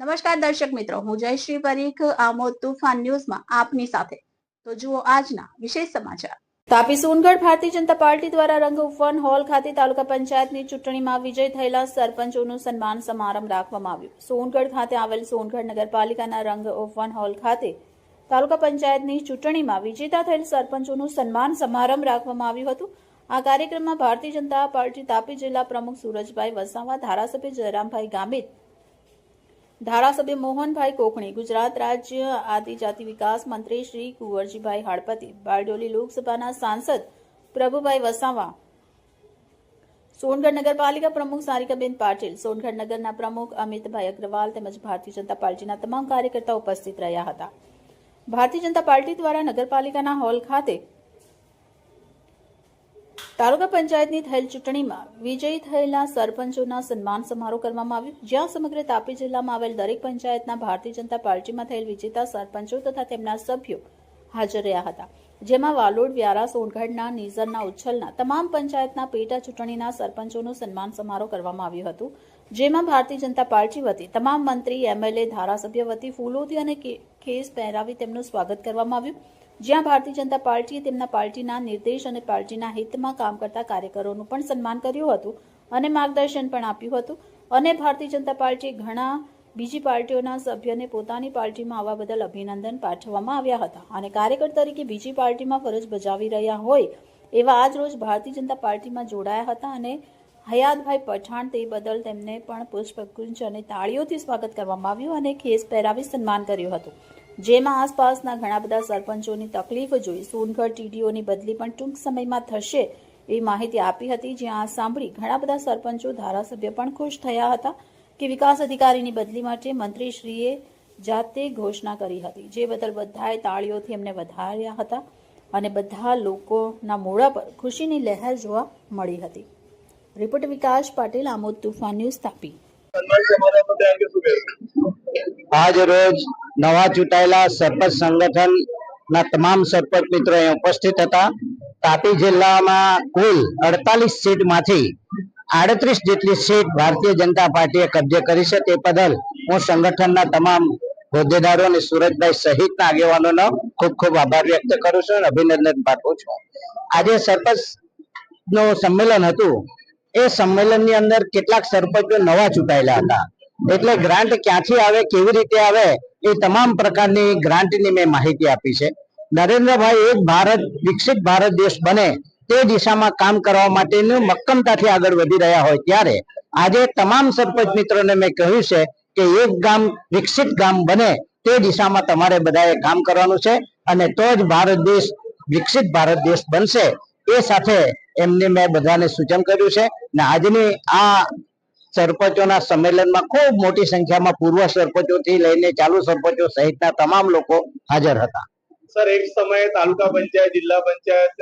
નમસ્કાર દર્શક મિત્રો, હું જયશ્રી પરીખ, આમોદ તુફાન ન્યૂઝમાં આપની સાથે. તો જુઓ આજના વિશેષ સમાચાર. તાપી સોનગઢ ભારતીય જનતા પાર્ટી દ્વારા રંગ ઉપવન હોલ ખાતે તાલુકા પંચાયતની ચૂંટણીમાં વિજય થયેલા સરપંચોનું સન્માન સમારંભ રાખવામાં આવ્યું. સોનગઢ ખાતે આવેલ સોનગઢ નગરપાલિકાના રંગ ઉપવન હોલ ખાતે તાલુકા પંચાયતની ચૂંટણીમાં વિજેતા થયેલ સરપંચોનું સન્માન સમારંભ રાખવામાં આવ્યું હતું. આ કાર્યક્રમમાં ભારતીય જનતા પાર્ટી તાપી જિલ્લા પ્રમુખ સુરજભાઈ વસાવા, ધારાસભ્ય જયરામભાઈ ગામિત ધારાસભ્ય મોહનભાઈ કોકણી ગુજરાત રાજ્ય આદિજાતિ વિકાસ મંત્રી શ્રી કુંવરજીભાઈ હાડપતિ, બારડોલી લોકસભાના સાંસદ પ્રભુભાઈ વસાવા, સોનગઢ નગરપાલિકા પ્રમુખ સારિકાબેન પાટીલ, સોનગઢ નગરના પ્રમુખ અમિતભાઈ અગ્રવાલ તેમજ ભારતીય જનતા પાર્ટીના તમામ કાર્યકર્તાઓ ઉપસ્થિત રહ્યા હતા. ભારતીય જનતા પાર્ટી દ્વારા નગરપાલિકાના હોલ ખાતે તાલુકા પંચાયતની થયેલ ચૂંટણીમાં વિજયી થયેલા સરપંચોના સન્માન સમારોહ કરવામાં આવ્યો. જ્યાં સમગ્ર તાપી જિલ્લામાં આવેલ દરેક પંચાયતના ભારતીય જનતા પાર્ટીમાં થયેલ વિજેતા સરપંચો તથા તેમના સભ્યો હાજર રહ્યા હતા. જેમાં વાલોડ, વ્યારા, સોનગઢના, નીઝરના, ઉચ્છલના તમામ પંચાયતના પેટા ચૂંટણીના સરપંચોનું સન્માન સમારોહ કરવામાં આવ્યું હતું. જેમાં ભારતીય જનતા પાર્ટી વતી, તમામ મંત્રી એમએલએ ધારાસભ્ય વતી ફૂલોથી અને ખેસ પહેરાવી તેમનું સ્વાગત કરવામાં આવ્યું. જ્યાં ભારતીય જનતા પાર્ટીએ તેમના પાર્ટીના નિર્દેશ અને પાર્ટીના હિતમાં કામ કરતા કાર્યકરોનું પણ સન્માન કર્યું હતું અને માર્ગદર્શન પણ આપ્યું હતું. અને ભારતીય જનતા પાર્ટીએ ઘણા બીજી પાર્ટીઓના સભ્યોને પોતાની પાર્ટીમાં આવવા બદલ અભિનંદન પાઠવવામાં આવ્યા હતા. અને કાર્યકર તરીકે બીજી પાર્ટીમાં ફરજ બજાવી રહ્યા હોય એવા આજ રોજ ભારતીય જનતા પાર્ટીમાં જોડાયા હતા અને હયાતભાઈ પઠાણ તે બદલ તેમને પણ પુષ્પગુંજ અને તાળીઓથી સ્વાગત કરવામાં આવ્યું અને ખેસ પહેરાવી સન્માન કર્યું હતું. જેમાં આસપાસના ઘણા બધા સરપંચોની તકલીફ જોઈ સોનગઢ ટીડીઓની બદલી પણ ટૂંક સમયમાં થશે એવી માહિતી આપી હતી. જ્યાં આ સાંભળી ઘણા બધા સરપંચો, ધારાસભ્ય પણ ખુશ થયા હતા કે વિકાસ અધિકારીની બદલી માટે મંત્રીશ્રીએ જાતે ઘોષણા કરી હતી. જે બદલ બધાએ તાળીઓથી એમને વધાર્યા હતા અને બધા લોકોના મોઢા પર ખુશીની લહેર જોવા મળી હતી. Report Vikas Patil, Amod Toofan news Tapi. આજ રોજ નવા ચૂંટાયેલા સરપંચ સંગઠનના તમામ સરપંચ મિત્રો અહીં ઉપસ્થિત હતા. તાપી જિલ્લામાં કુલ અડતાલીસ સીટમાંથી આડત્રીસ જેટલી સીટ ભારતીય જનતા પાર્ટીએ કબજે કરી છે. તે બદલ હું સંગઠનના તમામ હોદ્દેદારો અને સુરજભાઈ સહિતના આગેવાનોનો ખૂબ ખૂબ આભાર વ્યક્ત કરું છું અને અભિનંદન પાઠવું છું. આજે સરપંચનું સંમેલન હતું. એ સંમેલનની અંદર કેટલાક સરપંચો નવા ચૂંટાયેલા હતા. એટલે ગ્રાન્ટ ક્યાંથી આવે, કેવી રીતે આવે, એ તમામ પ્રકારની ગ્રાન્ટની મેં માહિતી આપી છે. નરેન્દ્રભાઈ એક ભારત, વિકસિત ભારત દેશ બને તે દિશામાં કામ કરવા માટેનું મક્કમતાથી આગળ વધી રહ્યા હોય ત્યારે આજે તમામ સરપંચ મિત્રોને મેં કહ્યું છે કે એક ગામ, વિકસિત ગામ બને તે દિશામાં તમારે બધાએ કામ કરવાનું છે અને તો જ ભારત દેશ, વિકસિત ભારત દેશ બનશે એ સાથે એમને મેં બધાને સૂચન કર્યું છે. ને આજની આ સરપંચોના સંમેલનમાં ખૂબ મોટી સંખ્યામાં પૂર્વ સરપંચોથી લઈને ચાલુ સરપંચો સહિતના તમામ લોકો હાજર હતા. સર એક સમયે તાલુકા પંચાયત, જિલ્લા પંચાયત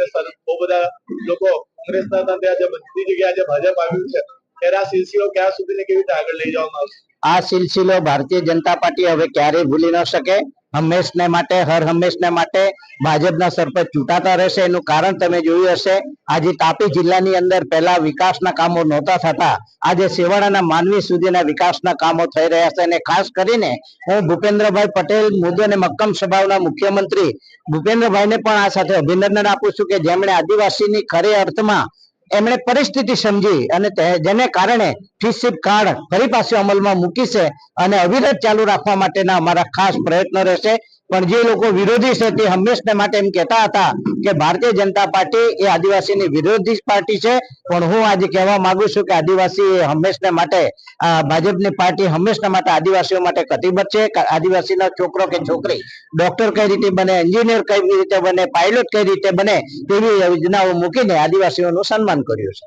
બહુ બધા લોકો કોંગ્રેસના ત્યાં બધી જગ્યાએ આજે ભાજપ આવ્યું છે. આ સિલસિલો ભારતીય જનતા પાર્ટી હવે ક્યારેય ભૂલી ન શકે. હંમેશને માટે, હર હંમેશને માટે ભાજપના સરપંચ ચૂંટાતા રહેશે. એનું કારણ તમે જોયું હશે. આજે તાપી જિલ્લાની અંદર પહેલા વિકાસના કામો નહોતા થતા. આજે સેવાડાના માનવી સુધીના વિકાસના કામો થઈ રહ્યા છે. અને ખાસ કરીને હું ભૂપેન્દ્રભાઈ પટેલ મુદ્દે અને મક્કમ સ્વભાવના મુખ્યમંત્રી. ભૂપેન્દ્રભાઈને પણ આ સાથે અભિનંદન આપું છું કે જેમણે આદિવાસીની ખરે અર્થમાં એમણે પરિસ્થિતિ સમજી અને જેને કારણે ફીસશીપ કાર્ડ ફરી પાછું અમલમાં મૂકી છે અને અવિરત ચાલુ રાખવા માટેના અમારા ખાસ પ્રયત્નો રહેશે. પણ જે લોકો વિરોધી છે તે હંમેશને માટે એમ કહેતા હતા કે ભારતીય જનતા પાર્ટી એ આદિવાસીની વિરોધી પાર્ટી છે. પણ હું આજે કહેવા માંગુ છું કે આદિવાસી એ હંમેશને માટે ભાજપની પાર્ટી હંમેશના માટે આદિવાસીઓ માટે કટિબદ્ધ છે. આદિવાસીનો છોકરો કે છોકરી ડોક્ટર કઈ રીતે બને, એન્જિનિયર કઈ રીતે બને, પાયલોટ કઈ રીતે બને તેવી યોજનાઓ મૂકીને આદિવાસીઓનું સન્માન કર્યું છે.